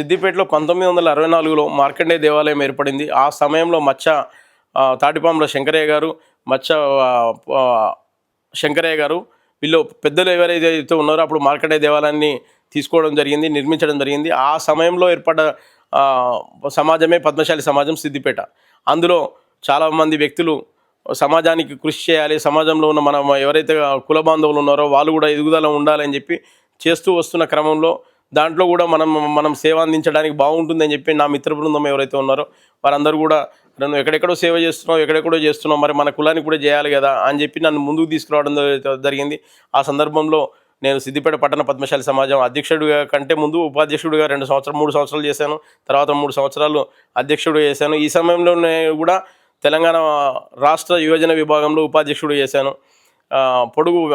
సిద్దిపేటలో పంతొమ్మిది వందల అరవై నాలుగులో మార్కండే దేవాలయం ఏర్పడింది. ఆ సమయంలో మచ్చ ఆ, తాటిపాముల శంకరయ్య గారు మచ్చ శంకరయ్య గారు వీళ్ళు పెద్దలు ఎవరైతే ఉన్నారో అప్పుడు మార్కండే దేవాలయాన్ని తీసుకోవడం జరిగింది నిర్మించడం జరిగింది. ఆ సమయంలో ఏర్పడ్డ సమాజమే పద్మశాలి సమాజం సిద్దిపేట. అందులో చాలామంది వ్యక్తులు సమాజానికి కృషి చేయాలి సమాజంలో ఉన్న మనం ఎవరైతే కుల బాంధవులు ఉన్నారో వాళ్ళు కూడా ఎదుగుదల ఉండాలని చెప్పి చేస్తూ వస్తున్న క్రమంలో దాంట్లో కూడా మనం మనం సేవ అందించడానికి బాగుంటుందని చెప్పి నా మిత్ర బృందం ఎవరైతే ఉన్నారో వారందరూ కూడా నన్ను ఎక్కడెక్కడో సేవ చేస్తున్నావు ఎక్కడెక్కడో చేస్తున్నావు మరి మన కులానికి కూడా చేయాలి కదా అని చెప్పి నన్ను ముందుకు తీసుకురావడం జరి- జరిగింది. ఆ సందర్భంలో నేను సిద్దిపేట పట్టణ పద్మశాలి సమాజం అధ్యక్షుడిగా కంటే ముందు ఉపాధ్యక్షుడిగా రెండు సంవత్సరాలు మూడు సంవత్సరాలు చేశాను. తర్వాత మూడు సంవత్సరాలు అధ్యక్షుడు చేశాను. ఈ సమయంలోనే కూడా తెలంగాణ రాష్ట్ర యువజన విభాగంలో ఉపాధ్యక్షుడు చేశాను. పొడుగు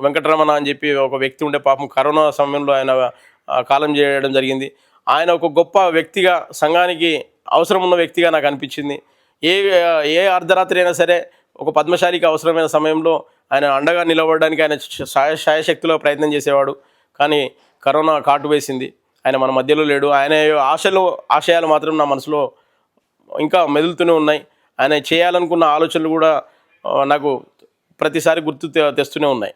వెంకటరమణ అని చెప్పి ఒక వ్యక్తి ఉండే పాపం కరోనా సమయంలో ఆయన కాలం చేయడం జరిగింది. ఆయన ఒక గొప్ప వ్యక్తిగా సంఘానికి అవసరం ఉన్న వ్యక్తిగా నాకు అనిపించింది. ఏ ఏ అర్ధరాత్రి అయినా సరే ఒక పద్మశాలికి అవసరమైన సమయంలో ఆయన అండగా నిలబడడానికి ఆయన సాయ శాయశక్తిలో ప్రయత్నం చేసేవాడు. కానీ కరోనా కాటు వేసింది. ఆయన మన మధ్యలో లేడు. ఆయన ఆశలు ఆశయాలు మాత్రం నా మనసులో ఇంకా మెదులుతూనే ఉన్నాయి. ఆయన చేయాలనుకున్న ఆలోచనలు కూడా నాకు ప్రతిసారి గుర్తు తె- తెస్తూనే ఉన్నాయి.